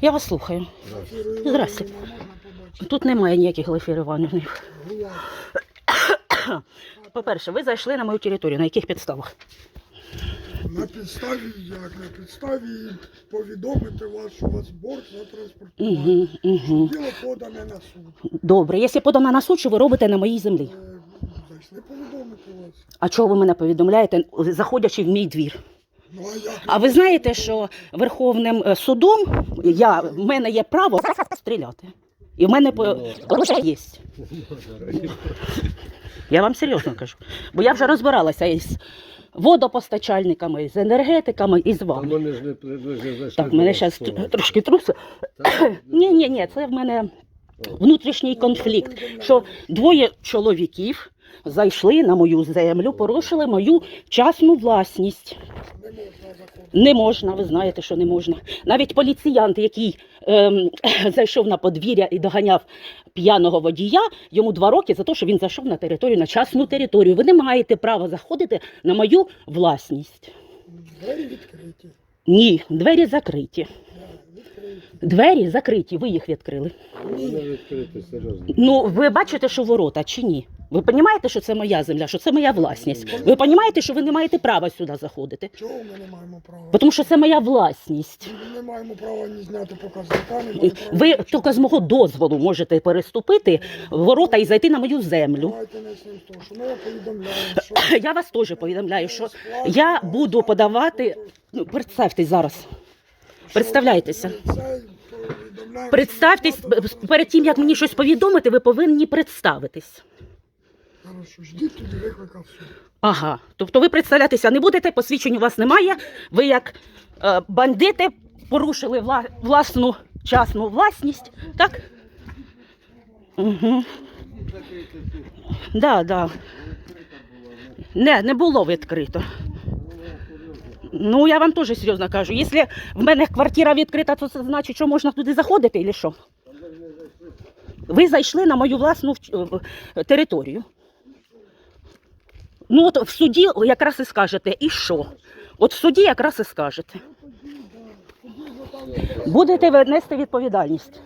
Я вас слухаю. Здрасте. Побачити? Тут немає ніяких Глафір Іванівнів. По-перше, ви зайшли на мою територію. На яких підставах? На підставі як? На підставі повідомити вас, що у вас борг за транспортування. Угу, угу. Діло подане на суд. Добре, якщо подана на суд, що ви робите на моїй землі? Е, Зайшли повідомити вас. А чого ви мене повідомляєте, заходячи в мій двір? Ну а ви знаєте, що Верховним е, судом я, в мене є право стріляти. І в мене по- є. Я вам серйозно кажу. Бо я вже розбиралася із водопостачальниками, з енергетиками і з вами. мене ж не Так, мене зараз трошки труси. Ні, ні, ні, це в мене внутрішній конфлікт. Що двоє чоловіків зайшли на мою землю, порушили мою частну власність. Не можна ви знаєте, що не можна. Навіть поліціянт, який ем, зайшов на подвір'я і доганяв п'яного водія, йому два роки за те, що він зайшов на територію, на частну територію. Ви не маєте права заходити на мою власність. Двері відкриті. Ні, двері закриті. Двері закриті, ви їх відкрили. Відкрити. Ну, ви бачите, що ворота чи ні? Ви розумієте, що це моя земля, що це моя власність? Ви розумієте, що ви не маєте права сюди заходити? Чого ми не маємо права? Тому що це моя власність. Ми не маємо права ні зняти показника, не маємо права Ви нічого. тільки з мого дозволу можете переступити ворота і зайти на мою землю. Давайте почнемо з того, що ми повідомляємо, що Я вас теж повідомляю, що я буду подавати. Ну, представтесь зараз. Представляйтеся. Представтесь перед тим, як мені щось повідомити, ви повинні представитись. Ага. Тобто ви представлятися не будете, посвідчень у вас немає. Ви як е, бандити порушили вла- власну частну власність, так? Угу. Да, да. Не, не було відкрито. Ну, я вам теж серйозно кажу. Якщо в мене квартира відкрита, то це значить, що можна туди заходити, чи що? Ви зайшли на мою власну в- в- територію. Ну, от в суді якраз і скажете, і що? От в суді якраз і скажете. Будете нести відповідальність.